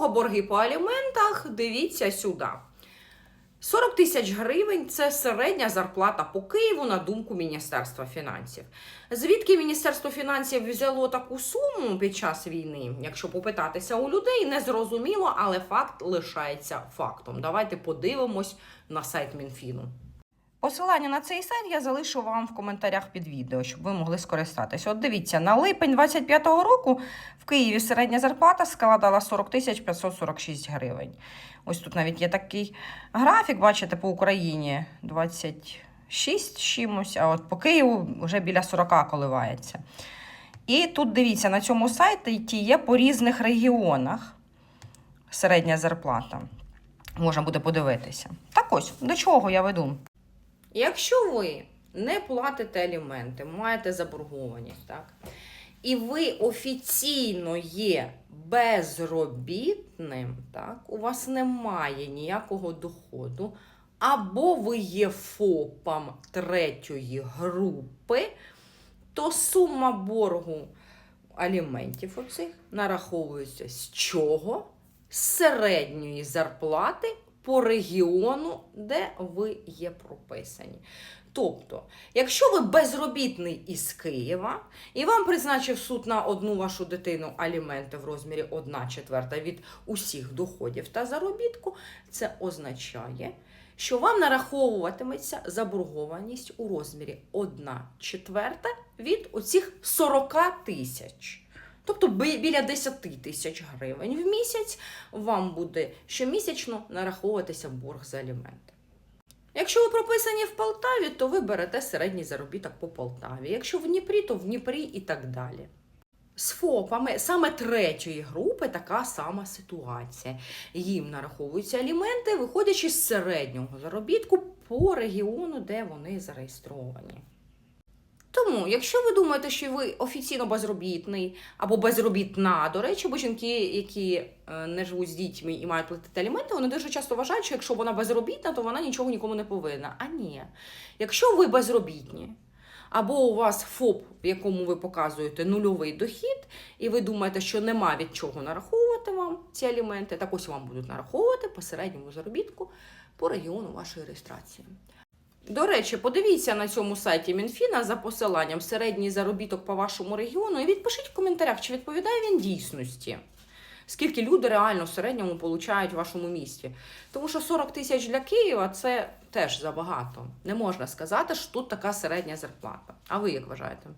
кого борги по аліментах, дивіться сюди. 40 тисяч гривень це середня зарплата по Києву на думку Міністерства фінансів. Звідки Міністерство фінансів взяло таку суму під час війни, якщо попитатися у людей, не зрозуміло, але факт лишається фактом. Давайте подивимось на сайт Мінфіну. Посилання на цей сайт я залишу вам в коментарях під відео, щоб ви могли скористатися. От дивіться, на липень 25-го року в Києві середня зарплата складала 40 тисяч 546 гривень. Ось тут навіть є такий графік, бачите, по Україні 26 чимось, а от по Києву вже біля 40 коливається. І тут дивіться, на цьому сайті є по різних регіонах середня зарплата. Можна буде подивитися. Так ось, до чого я веду? Якщо ви не платите аліменти, маєте заборгованість, так? І ви офіційно є безробітним, так? у вас немає ніякого доходу, або ви є ФОПом третьої групи, то сума боргу аліментів оцих нараховується з чого? З середньої зарплати по регіону, де ви є прописані. Тобто, якщо ви безробітний із Києва і вам призначив суд на одну вашу дитину аліменти в розмірі 1 четверта від усіх доходів та заробітку, це означає, що вам нараховуватиметься заборгованість у розмірі 1 четверта від оцих 40 тисяч. Тобто біля 10 тисяч гривень в місяць вам буде щомісячно нараховуватися борг за аліменти. Якщо ви прописані в Полтаві, то ви берете середній заробіток по Полтаві. Якщо в Дніпрі, то в Дніпрі і так далі. З ФОПами саме третьої групи така сама ситуація. Їм нараховуються аліменти, виходячи з середнього заробітку по регіону, де вони зареєстровані. Тому, якщо ви думаєте, що ви офіційно безробітний або безробітна, до речі, бо жінки, які е, не живуть з дітьми і мають платити аліменти, вони дуже часто вважають, що якщо вона безробітна, то вона нічого нікому не повинна. А ні. Якщо ви безробітні, або у вас ФОП, в якому ви показуєте нульовий дохід, і ви думаєте, що нема від чого нараховувати вам ці аліменти, так ось вам будуть нараховувати по середньому заробітку по регіону вашої реєстрації. До речі, подивіться на цьому сайті Мінфіна за посиланням середній заробіток по вашому регіону і відпишіть в коментарях, чи відповідає він дійсності. Скільки люди реально в середньому получають в вашому місті. Тому що 40 тисяч для Києва це теж забагато. Не можна сказати, що тут така середня зарплата. А ви як вважаєте?